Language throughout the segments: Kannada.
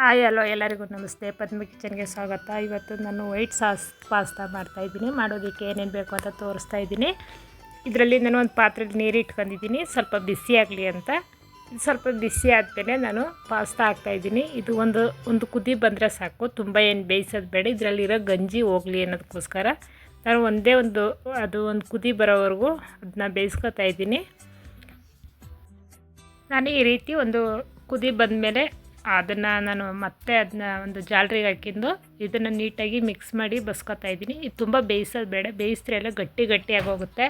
ಹಾಯ್, ಹಲೋ ಎಲ್ಲರಿಗೂ ನಮಸ್ತೆ. ಪದ್ಮ ಕಿಚನ್ಗೆ ಸ್ವಾಗತ. ಇವತ್ತು ನಾನು ವೈಟ್ ಸಾಸ್ ಪಾಸ್ತಾ ಮಾಡ್ತಾಯಿದ್ದೀನಿ ಮಾಡೋದಕ್ಕೆ ಏನೇನು ಬೇಕು ಅಂತ ತೋರಿಸ್ತಾ ಇದ್ದೀನಿ. ಇದರಲ್ಲಿ ನಾನು ಒಂದು ಪಾತ್ರೆಯಲ್ಲಿ ನೀರು ಇಟ್ಕೊಂಡಿದ್ದೀನಿ ಸ್ವಲ್ಪ ಬಿಸಿ ಆಗಲಿ ಅಂತ. ಸ್ವಲ್ಪ ಬಿಸಿ ಆದಮೇಲೆ ನಾನು ಪಾಸ್ತಾ ಹಾಕ್ತಾಯಿದ್ದೀನಿ ಇದು ಒಂದು ಒಂದು ಕುದಿ ಬಂದರೆ ಸಾಕು. ತುಂಬ ಏನು ಬೇಯಿಸೋದು ಬೇಡ. ಇದರಲ್ಲಿರೋ ಗಂಜಿ ಹೋಗಲಿ ಅನ್ನೋದಕ್ಕೋಸ್ಕರ ನಾನು ಒಂದೇ ಒಂದು, ಅದು ಒಂದು ಕುದಿ ಬರೋವರೆಗೂ ಅದನ್ನ ಬೇಯಿಸ್ಕೊತಾ ಇದ್ದೀನಿ. ನಾನು ಈ ರೀತಿ ಒಂದು ಕುದಿ ಬಂದಮೇಲೆ ಅದನ್ನು ನಾನು ಮತ್ತೆ ಅದನ್ನ ಒಂದು ಜಾಲ್ರಿಗೆ ಹಾಕಿದ್ದು ಇದನ್ನು ನೀಟಾಗಿ ಮಿಕ್ಸ್ ಮಾಡಿ ಬಸ್ಕೊತಾ ಇದ್ದೀನಿ. ಇದು ತುಂಬ ಬೇಯಿಸೋದು ಬೇಡ, ಬೇಯಿಸಿದ್ರೆ ಎಲ್ಲ ಗಟ್ಟಿ ಗಟ್ಟಿಯಾಗಿ ಹೋಗುತ್ತೆ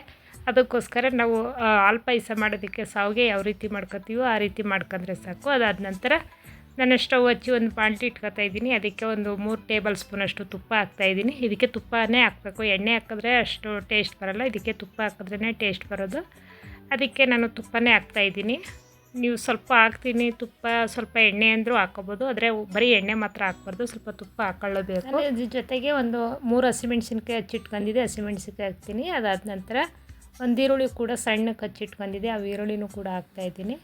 ಅದಕ್ಕೋಸ್ಕರ ನಾವು ಹಾಲ್ ಪಾಯಸ ಮಾಡೋದಕ್ಕೆ ಸಾವಿಗೆ ಯಾವ ರೀತಿ ಮಾಡ್ಕೊತೀವೋ ಆ ರೀತಿ ಮಾಡ್ಕೊಂಡ್ರೆ ಸಾಕು. ಅದಾದ ನಂತರ ನಾನು ಸ್ಟವ್ ಹಚ್ಚಿ ಒಂದು ಬಾಣಲಿ ಇಟ್ಕೊತಾ ಇದ್ದೀನಿ. ಅದಕ್ಕೆ ಒಂದು ಮೂರು ಟೇಬಲ್ ಸ್ಪೂನ್ ಅಷ್ಟು ತುಪ್ಪ ಹಾಕ್ತಾ ಇದ್ದೀನಿ. ಇದಕ್ಕೆ ತುಪ್ಪನೇ ಹಾಕಬೇಕು. ಎಣ್ಣೆ ಹಾಕಿದ್ರೆ ಅಷ್ಟು ಟೇಸ್ಟ್ ಬರೋಲ್ಲ. ಇದಕ್ಕೆ ತುಪ್ಪ ಹಾಕಿದ್ರೇ ಟೇಸ್ಟ್ ಬರೋದು. ಅದಕ್ಕೆ ನಾನು ತುಪ್ಪನೇ ಹಾಕ್ತಾಯಿದ್ದೀನಿ ನೀವು ಸ್ವಲ್ಪ ಹಾಕ್ತೀನಿ ತುಪ್ಪ ಸ್ವಲ್ಪ ಎಣ್ಣೆ ಅಂದರೂ ಹಾಕೋಬೋದು. ಆದರೆ ಬರೀ ಎಣ್ಣೆ ಮಾತ್ರ ಹಾಕ್ಬಾರ್ದು ಸ್ವಲ್ಪ ತುಪ್ಪ ಹಾಕೊಳ್ಳಬೇಕು. ಇದ್ರ ಜೊತೆಗೆ ಒಂದು ಮೂರು ಹಸಿಮೆಣ್ಸಿನ್ಕಾಯಿ ಹಚ್ಚಿಟ್ಕೊಂಡಿದೆ ಹಸಿಮೆಣ್ಸಿನ್ಕಾಯಿ ಹಾಕ್ತೀನಿ. ಅದಾದ ನಂತರ ಒಂದು ಈರುಳ್ಳಿ ಕೂಡ ಸಣ್ಣ ಕಚ್ಚಿಟ್ಕೊಂಡಿದೆ ಆ ಈರುಳ್ಳಿನೂ ಕೂಡ ಹಾಕ್ತಾಯಿದ್ದೀನಿ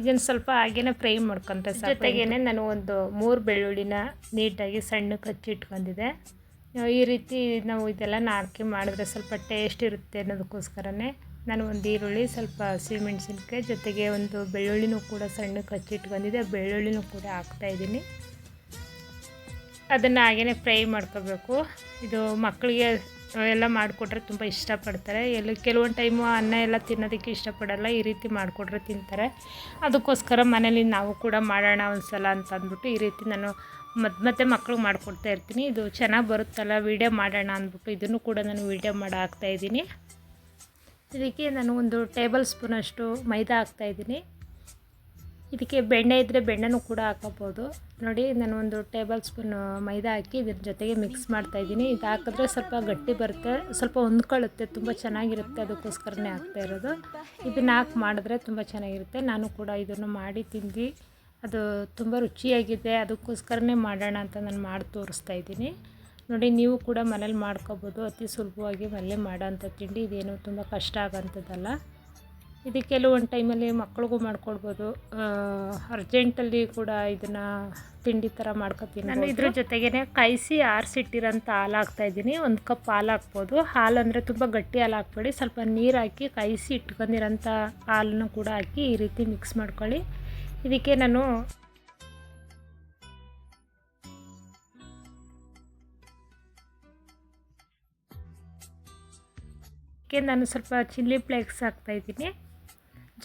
ಇದನ್ನು ಸ್ವಲ್ಪ ಹಾಗೇನೆ ಫ್ರೈ ಮಾಡ್ಕೊತ ಜೊತೆಗೇನೆ ನಾನು ಒಂದು ಮೂರು ಬೆಳ್ಳುಳ್ಳಿನ ನೀಟಾಗಿ ಸಣ್ಣ ಕಚ್ಚಿಟ್ಕೊಂಡಿದೆ ಈ ರೀತಿ ನಾವು ಇದೆಲ್ಲ ಹಾಕಿ ಮಾಡಿದ್ರೆ ಸ್ವಲ್ಪ ಟೇಸ್ಟ್ ಇರುತ್ತೆ ಅನ್ನೋದಕ್ಕೋಸ್ಕರನೇ ನಾನು ಒಂದು ಈರುಳ್ಳಿ, ಸ್ವಲ್ಪ ಹಸಿಮೆಣ್ಸಿನ್ಕಾಯಿ ಜೊತೆಗೆ ಒಂದು ಬೆಳ್ಳುಳ್ಳಿನೂ ಕೂಡ ಸಣ್ಣಕ್ಕೆ ಹಚ್ಚಿಟ್ಕೊಂಡಿದ್ದೆ ಬೆಳ್ಳುಳ್ಳಿನೂ ಕೂಡ ಹಾಕ್ತಾಯಿದ್ದೀನಿ ಅದನ್ನು ಹಾಗೇ ಫ್ರೈ ಮಾಡ್ಕೋಬೇಕು. ಇದು ಮಕ್ಕಳಿಗೆ ಎಲ್ಲ ಮಾಡಿಕೊಟ್ರೆ ತುಂಬ ಇಷ್ಟಪಡ್ತಾರೆ. ಎಲ್ಲ ಕೆಲವೊಂದು ಟೈಮು ಅನ್ನ ಎಲ್ಲ ತಿನ್ನೋದಕ್ಕೆ ಇಷ್ಟಪಡಲ್ಲ, ಈ ರೀತಿ ಮಾಡಿಕೊಟ್ರೆ ತಿಂತಾರೆ. ಅದಕ್ಕೋಸ್ಕರ ಮನೇಲಿ ನಾವು ಕೂಡ ಮಾಡೋಣ ಒಂದು ಸಲ ಅಂತ ಅಂದ್ಬಿಟ್ಟು ಈ ರೀತಿ ನಾನು ಮತ್ತೆ ಮತ್ತೆ ಮಕ್ಳಿಗೆ ಮಾಡಿಕೊಡ್ತಾ ಇರ್ತೀನಿ. ಇದು ಚೆನ್ನಾಗಿ ಬರುತ್ತಲ್ಲ ವೀಡಿಯೋ ಮಾಡೋಣ ಅಂದ್ಬಿಟ್ಟು ಇದನ್ನು ಕೂಡ ನಾನು ವೀಡಿಯೋ ಮಾಡಿ ಹಾಕ್ತಾಯಿದ್ದೀನಿ ಇದಕ್ಕೆ ನಾನು ಒಂದು ಟೇಬಲ್ ಸ್ಪೂನಷ್ಟು ಮೈದಾ ಹಾಕ್ತಾಯಿದ್ದೀನಿ ಇದಕ್ಕೆ ಬೆಣ್ಣೆ ಇದ್ದರೆ ಬೆಣ್ಣೆನೂ ಕೂಡ ಹಾಕೋಬೋದು ನೋಡಿ, ನಾನು ಒಂದು ಟೇಬಲ್ ಸ್ಪೂನ್ ಮೈದಾ ಹಾಕಿ ಇದ್ರ ಜೊತೆಗೆ ಮಿಕ್ಸ್ ಮಾಡ್ತಾಯಿದ್ದೀನಿ ಇದು ಹಾಕಿದ್ರೆ ಸ್ವಲ್ಪ ಗಟ್ಟಿ ಬರುತ್ತೆ, ಸ್ವಲ್ಪ ಹೊಂದ್ಕೊಳ್ಳುತ್ತೆ, ತುಂಬ ಚೆನ್ನಾಗಿರುತ್ತೆ, ಅದಕ್ಕೋಸ್ಕರನೇ ಹಾಕ್ತಾ ಇರೋದು. ಇದನ್ನು ಹಾಕಿ ಮಾಡಿದ್ರೆ ತುಂಬ ಚೆನ್ನಾಗಿರುತ್ತೆ. ನಾನು ಕೂಡ ಇದನ್ನು ಮಾಡಿ ತಿಂದು ಅದು ತುಂಬ ರುಚಿಯಾಗಿದೆ, ಅದಕ್ಕೋಸ್ಕರನೇ ಮಾಡೋಣ ಅಂತ ನಾನು ಮಾಡಿ ತೋರಿಸ್ತಾ ಇದ್ದೀನಿ. ನೋಡಿ, ನೀವು ಕೂಡ ಮನೇಲಿ ಮಾಡ್ಕೋಬೋದು. ಅತಿ ಸುಲಭವಾಗಿ ಮನೇಲಿ ಮಾಡೋಂಥ ತಿಂಡಿ. ಇದೇನು ತುಂಬ ಕಷ್ಟ ಆಗೋಂಥದ್ದಲ್ಲ. ಇದು ಕೆಲವೊಂದು ಟೈಮಲ್ಲಿ ಮಕ್ಳಿಗೂ ಮಾಡ್ಕೊಡ್ಬೋದು. ಅರ್ಜೆಂಟಲ್ಲಿ ಕೂಡ ಇದನ್ನು ತಿಂಡಿ ಥರ ಮಾಡ್ಕೊತೀನಿ. ನಾನು ಇದ್ರ ಜೊತೆಗೇ ಕಾಯಿಸಿ ಆರಿಸಿಟ್ಟಿರೋಂಥ ಹಾಲು ಹಾಕ್ತಾಯಿದ್ದೀನಿ ಒಂದು ಕಪ್ ಹಾಲು ಹಾಕ್ಬೋದು. ಹಾಲು ಅಂದರೆ ತುಂಬ ಗಟ್ಟಿ ಹಾಲು ಹಾಕ್ಬೇಡಿ. ಸ್ವಲ್ಪ ನೀರು ಹಾಕಿ, ಕಾಯಿಸಿ ಇಟ್ಕೊಂಡಿರೋಂಥ ಹಾಲನ್ನು ಕೂಡ ಹಾಕಿ ಈ ರೀತಿ ಮಿಕ್ಸ್ ಮಾಡ್ಕೊಳ್ಳಿ. ಇದಕ್ಕೆ ನಾನು ಇದಕ್ಕೆ ನಾನು ಸ್ವಲ್ಪ ಚಿಲ್ಲಿ ಫ್ಲೇಕ್ಸ್ ಹಾಕ್ತಾಯಿದ್ದೀನಿ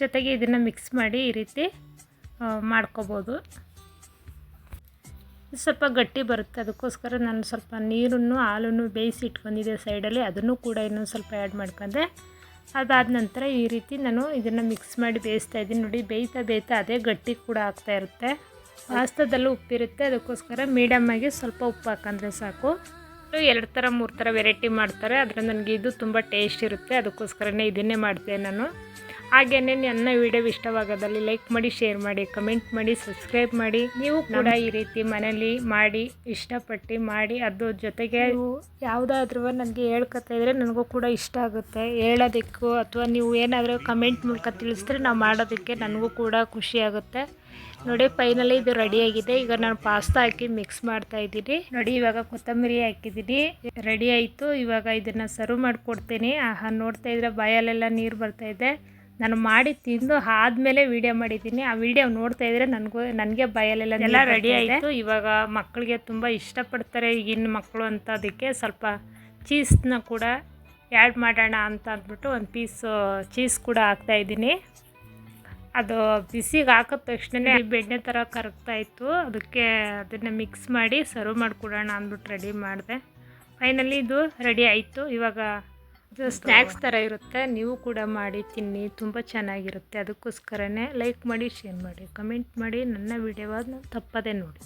ಜೊತೆಗೆ ಇದನ್ನು ಮಿಕ್ಸ್ ಮಾಡಿ ಈ ರೀತಿ ಮಾಡ್ಕೋಬೋದು. ಸ್ವಲ್ಪ ಗಟ್ಟಿ ಬರುತ್ತೆ. ಅದಕ್ಕೋಸ್ಕರ ನಾನು ಸ್ವಲ್ಪ ನೀರನ್ನು, ಹಾಲನ್ನು ಬೇಯಿಸಿ ಇಟ್ಕೊಂಡಿದ್ದೆ ಸೈಡಲ್ಲಿ. ಅದನ್ನು ಕೂಡ ಇನ್ನೊಂದು ಸ್ವಲ್ಪ ಆ್ಯಡ್ ಮಾಡ್ಕೊಂಡೆ. ಅದಾದ ನಂತರ ಈ ರೀತಿ ನಾನು ಇದನ್ನು ಮಿಕ್ಸ್ ಮಾಡಿ ಬೇಯಿಸ್ತಾ ಇದ್ದೀನಿ. ನೋಡಿ, ಬೇಯ್ತಾ ಬೇಯ್ತಾ ಅದೇ ಗಟ್ಟಿ ಕೂಡ ಆಗ್ತಾ ಇರುತ್ತೆ. ಪಾಸ್ತದಲ್ಲೂ ಉಪ್ಪಿರುತ್ತೆ. ಅದಕ್ಕೋಸ್ಕರ ಮೀಡಿಯಮ್ಮಾಗಿ ಸ್ವಲ್ಪ ಉಪ್ಪು ಹಾಕಂದ್ರೆ ಸಾಕು. ಇದು ಎರಡು ಥರ, ಮೂರು ಥರ ವೆರೈಟಿ ಮಾಡ್ತಾರೆ. ಆದರೆ ನನಗೆ ಇದು ತುಂಬ ಟೇಸ್ಟ್ ಇರುತ್ತೆ. ಅದಕ್ಕೋಸ್ಕರನೇ ಇದನ್ನೇ ಮಾಡ್ತೇನೆ ನಾನು. ಹಾಗೆಯೇ ನನ್ನ ವಿಡಿಯೋ ಇಷ್ಟವಾಗೋದಲ್ಲಿ ಲೈಕ್ ಮಾಡಿ ಶೇರ್ ಮಾಡಿ ಕಮೆಂಟ್ ಮಾಡಿ ಸಬ್ಸ್ಕ್ರೈಬ್ ಮಾಡಿ. ನೀವು ಕೂಡ ಈ ರೀತಿ ಮನೇಲಿ ಮಾಡಿ ಇಷ್ಟಪಟ್ಟು ಮಾಡಿ ಅದ್ರ ಜೊತೆಗೆ ನೀವು ಯಾವುದಾದ್ರೂ ನನಗೆ ಹೇಳ್ಕೊತಾ ಇದ್ರೆ ನನಗೂ ಕೂಡ ಇಷ್ಟ ಆಗುತ್ತೆ. ಹೇಳೋದಕ್ಕೂ ಅಥವಾ ನೀವು ಏನಾದರೂ ಕಮೆಂಟ್ ಮೂಲಕ ತಿಳಿಸಿದ್ರೆ ನಾವು ಮಾಡೋದಕ್ಕೆ ನನಗೂ ಕೂಡ ಖುಷಿ ಆಗುತ್ತೆ. ನೋಡಿ ಫೈನಲಿ ಇದು ರೆಡಿಯಾಗಿದೆ ಈಗ ನಾನು ಪಾಸ್ತಾ ಹಾಕಿ ಮಿಕ್ಸ್ ಮಾಡ್ತಾ ಇದ್ದೀನಿ. ನೋಡಿ ಇವಾಗ ಕೊತ್ತಂಬರಿ ಹಾಕಿದ್ದೀನಿ. ರೆಡಿ ಆಯಿತು. ಇವಾಗ ಇದನ್ನು ಸರ್ವ್ ಮಾಡಿಕೊಡ್ತೀನಿ. ಆಹಾ ನೋಡ್ತಾ ಇದ್ರೆ ಬಾಯಲ್ಲೆಲ್ಲ ನೀರು ಬರ್ತಾ ಇದೆ. ನಾನು ಮಾಡಿ ತಿಂದು ಆದಮೇಲೆ ವಿಡಿಯೋ ಮಾಡಿದ್ದೀನಿ. ಆ ವಿಡಿಯೋ ನೋಡ್ತಾ ಇದ್ರೆ ನನಗೂ ನನಗೆ ಬಯಲೆಲ್ಲ ಎಲ್ಲ ರೆಡಿ ಆಯಿತು. ಇವಾಗ ಮಕ್ಕಳಿಗೆ ತುಂಬ ಇಷ್ಟಪಡ್ತಾರೆ ಈಗಿನ ಮಕ್ಕಳು ಅಂತ ಅದಕ್ಕೆ ಸ್ವಲ್ಪ ಚೀಸ್ನ ಕೂಡ ಆ್ಯಡ್ ಮಾಡೋಣ ಅಂತ ಅಂದ್ಬಿಟ್ಟು ಒಂದು ಪೀಸ್ ಚೀಸ್ ಕೂಡ ಹಾಕ್ತಾಯಿದ್ದೀನಿ ಅದು ಬಿಸಿಗೆ ಹಾಕಿದ ತಕ್ಷಣ ಬೆಣ್ಣೆ ಥರ ಕರಗ್ತಾ ಇತ್ತು. ಅದಕ್ಕೆ ಅದನ್ನು ಮಿಕ್ಸ್ ಮಾಡಿ ಸರ್ವ್ ಮಾಡಿಕೊಡೋಣ ಅಂದ್ಬಿಟ್ಟು ರೆಡಿ ಮಾಡಿದೆ. ಫೈನಲಿ ಇದು ರೆಡಿ ಆಯಿತು. ಇವಾಗ ಇದು ಸ್ನ್ಯಾಕ್ಸ್ ಥರ ಇರುತ್ತೆ ನೀವು ಕೂಡ ಮಾಡಿ ತಿನ್ನಿ ತುಂಬ ಚೆನ್ನಾಗಿರುತ್ತೆ. ಅದಕ್ಕೋಸ್ಕರನೇ ಲೈಕ್ ಮಾಡಿ ಶೇರ್ ಮಾಡಿ ಕಮೆಂಟ್ ಮಾಡಿ. ನನ್ನ ವಿಡಿಯೋವನ್ನು ತಪ್ಪದೇ ನೋಡಿ.